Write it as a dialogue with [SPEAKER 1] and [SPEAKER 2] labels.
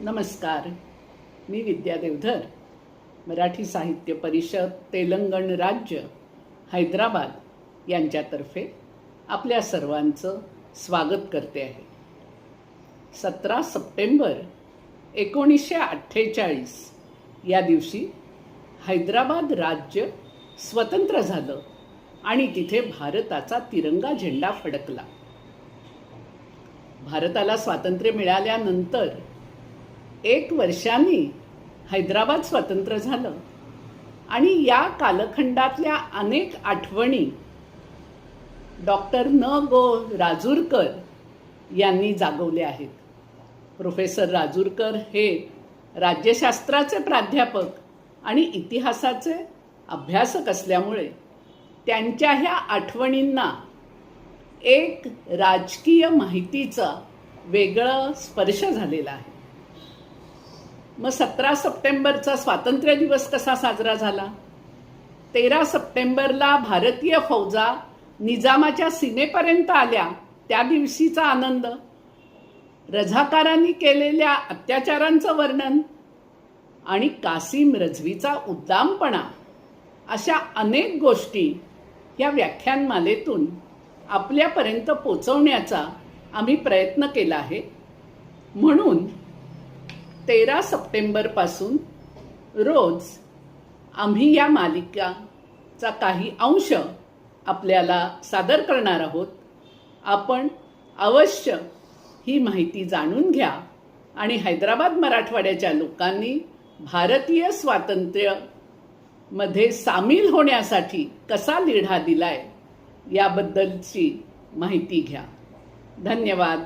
[SPEAKER 1] नमस्कार. मी विद्या देवधर मराठी साहित्य परिषद तेलंगण राज्य हैदराबाद यांच्यातर्फे आपल्या सर्वांचं स्वागत करते आहे. सतरा सप्टेंबर एकोणीसशे अठ्ठेचाळीस या दिवशी हैदराबाद राज्य स्वतंत्र झालं आणि तिथे भारताचा तिरंगा झेंडा फडकला. भारताला स्वातंत्र्य मिळाल्यानंतर एक वर्षांनी हैदराबाद स्वतंत्र झालं. आणि या कालखंडातल्या अनेक आठवणी डॉक्टर न गो राजूरकर यांनी जागवले आहेत. प्रोफेसर राजूरकर हे राज्यशास्त्राचे प्राध्यापक आणि इतिहासाचे अभ्यासक असल्यामुळे त्यांच्या ह्या आठवणींना एक राजकीय माहितीचा वेगळं स्पर्श झालेला आहे. मग सतरा सप्टेंबरचा स्वातंत्र्य दिवस कसा साजरा झाला? तेरा सप्टेंबरला भारतीय फौजा निजामाच्या सीमेपर्यंत आल्या त्या दिवशीचा आनंद. रझाकारांनी केलेल्या अत्याचारांचं वर्णन आणि कासिम रझवीचा उद्दामपणा अशा अनेक गोष्टी या व्याख्यानमालेतून आपल्यापर्यंत पोचवण्याचा आम्ही प्रयत्न केला आहे. म्हणून तेरा सप्टेंबरपासून रोज आम्ही या मालिकाचा काही अंश आपल्याला सादर करणार आहोत. आपण अवश्य ही माहिती जाणून घ्या आणि हैदराबाद मराठवाड्याच्या लोकांनी भारतीय स्वातंत्र्यमध्ये सामील होण्यासाठी कसा लिढा दिलाय याबद्दलची माहिती घ्या. धन्यवाद.